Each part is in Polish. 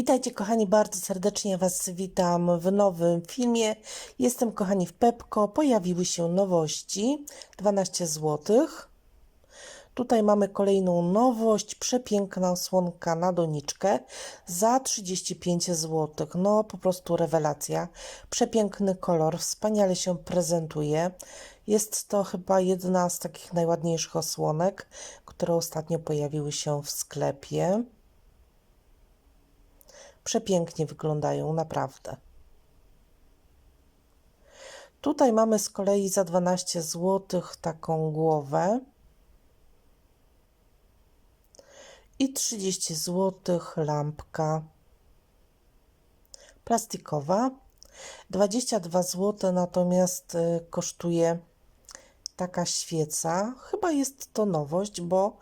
Witajcie kochani, bardzo serdecznie Was witam w nowym filmie. Jestem kochani w Pepko, pojawiły się nowości, 12 zł. Tutaj mamy kolejną nowość, przepiękna osłonka na doniczkę za 35 zł. No po prostu rewelacja, przepiękny kolor, wspaniale się prezentuje. Jest to chyba jedna z takich najładniejszych osłonek, które ostatnio pojawiły się w sklepie. Przepięknie wyglądają, naprawdę. Tutaj mamy z kolei za 12 zł taką głowę. I 30 zł lampka plastikowa. 22 zł natomiast y, kosztuje taka świeca. Chyba jest to nowość, bo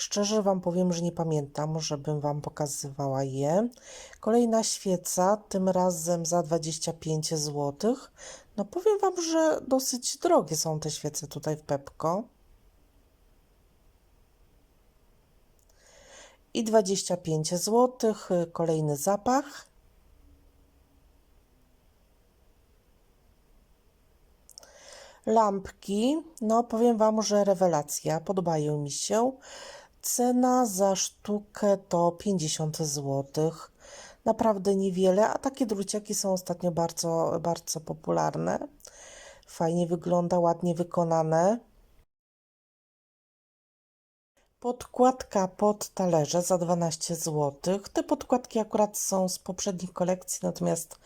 Szczerze Wam powiem, że nie pamiętam, żebym Wam pokazywała je. Kolejna świeca, tym razem za 25 zł. No powiem Wam, że dosyć drogie są te świece tutaj w Pepko. I 25 zł, kolejny zapach. Lampki, no powiem Wam, że rewelacja, podobają mi się. Cena za sztukę to 50 zł. Naprawdę niewiele, a takie druciaki są ostatnio bardzo, bardzo popularne. Fajnie wygląda, ładnie wykonane. Podkładka pod talerze za 12 zł. Te podkładki akurat są z poprzednich kolekcji, natomiast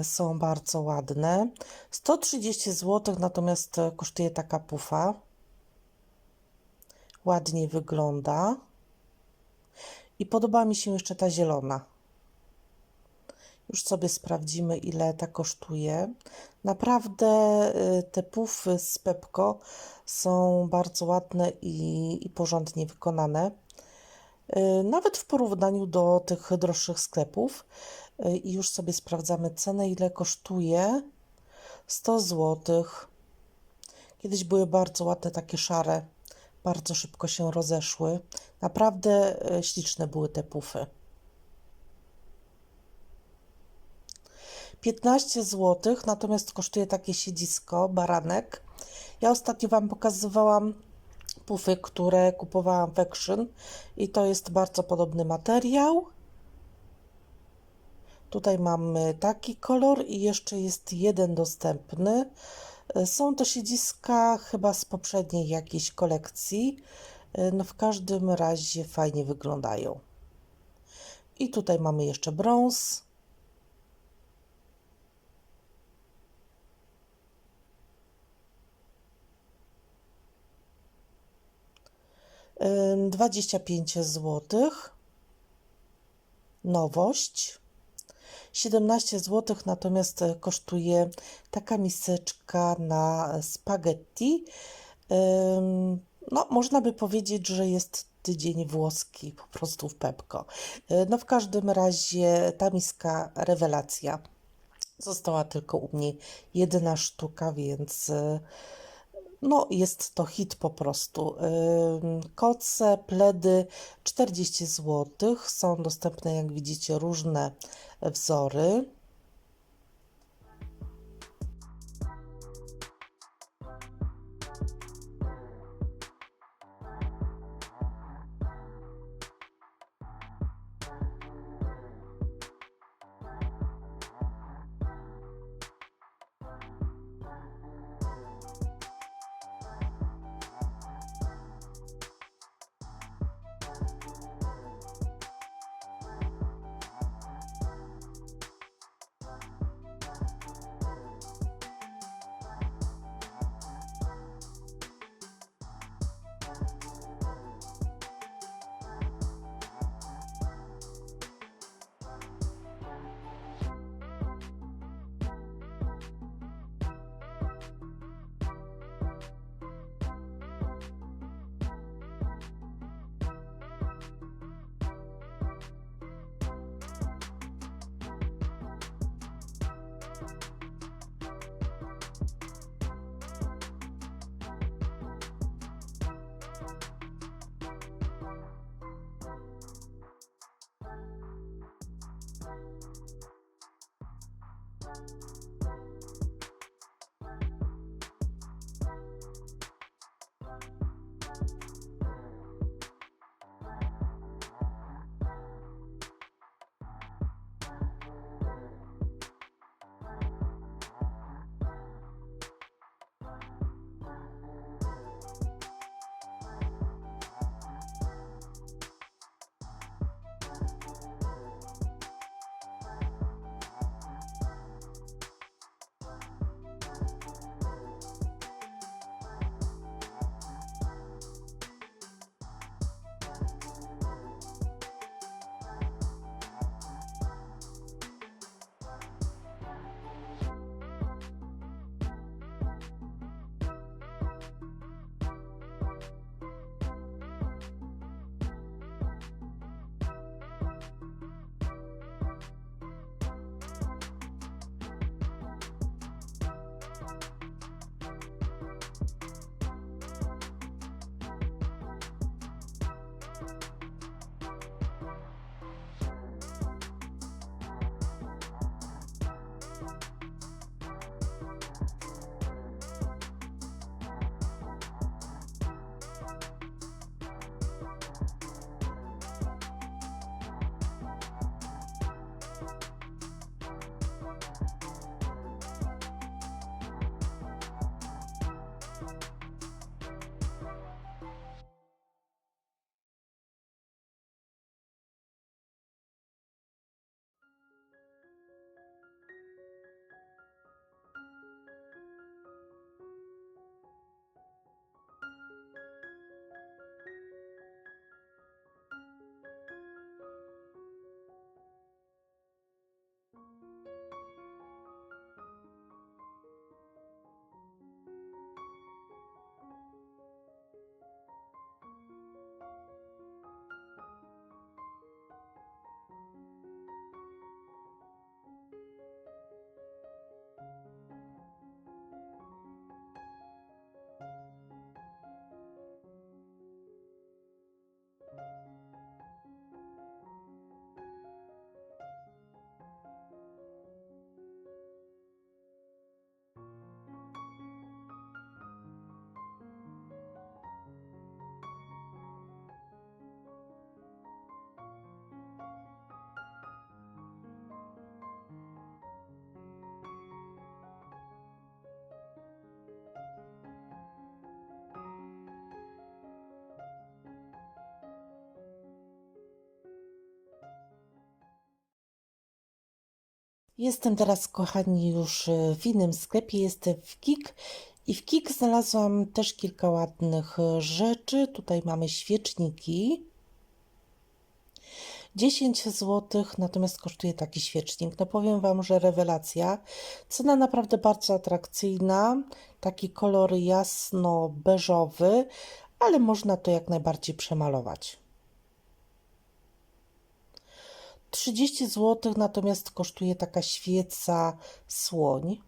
y, są bardzo ładne. 130 zł, natomiast kosztuje taka pufa ładnie wygląda. I podoba mi się jeszcze ta zielona. Już sobie sprawdzimy, ile ta kosztuje. Naprawdę y, te pufy z Pepko są bardzo ładne i, i porządnie wykonane. Y, nawet w porównaniu do tych droższych sklepów. Y, I już sobie sprawdzamy cenę, ile kosztuje. 100 zł. Kiedyś były bardzo ładne, takie szare bardzo szybko się rozeszły. Naprawdę e, śliczne były te pufy. 15 zł, natomiast kosztuje takie siedzisko, baranek. Ja ostatnio Wam pokazywałam pufy, które kupowałam w Action i to jest bardzo podobny materiał. Tutaj mamy taki kolor i jeszcze jest jeden dostępny. Są to siedziska chyba z poprzedniej jakiejś kolekcji. No w każdym razie fajnie wyglądają. I tutaj mamy jeszcze brąz. Dwadzieścia pięć złotych. Nowość. 17 zł natomiast e, kosztuje taka miseczka na spaghetti. No, można by powiedzieć, że jest tydzień włoski po prostu w Pepko. E, no w każdym razie ta miska rewelacja. Została tylko u mnie jedna sztuka, więc e, no, jest to hit po prostu. Koce, pledy 40 zł. Są dostępne, jak widzicie, różne wzory. Jestem teraz, kochani, już e, w innym sklepie. Jestem w KIK i w KIK znalazłam też kilka ładnych e, rzeczy. Tutaj mamy świeczniki. 10 zł, natomiast kosztuje taki świecznik. No powiem Wam, że rewelacja. Cena naprawdę bardzo atrakcyjna. Taki kolor jasno-beżowy, ale można to jak najbardziej przemalować. 30 zł, natomiast kosztuje taka świeca słoń.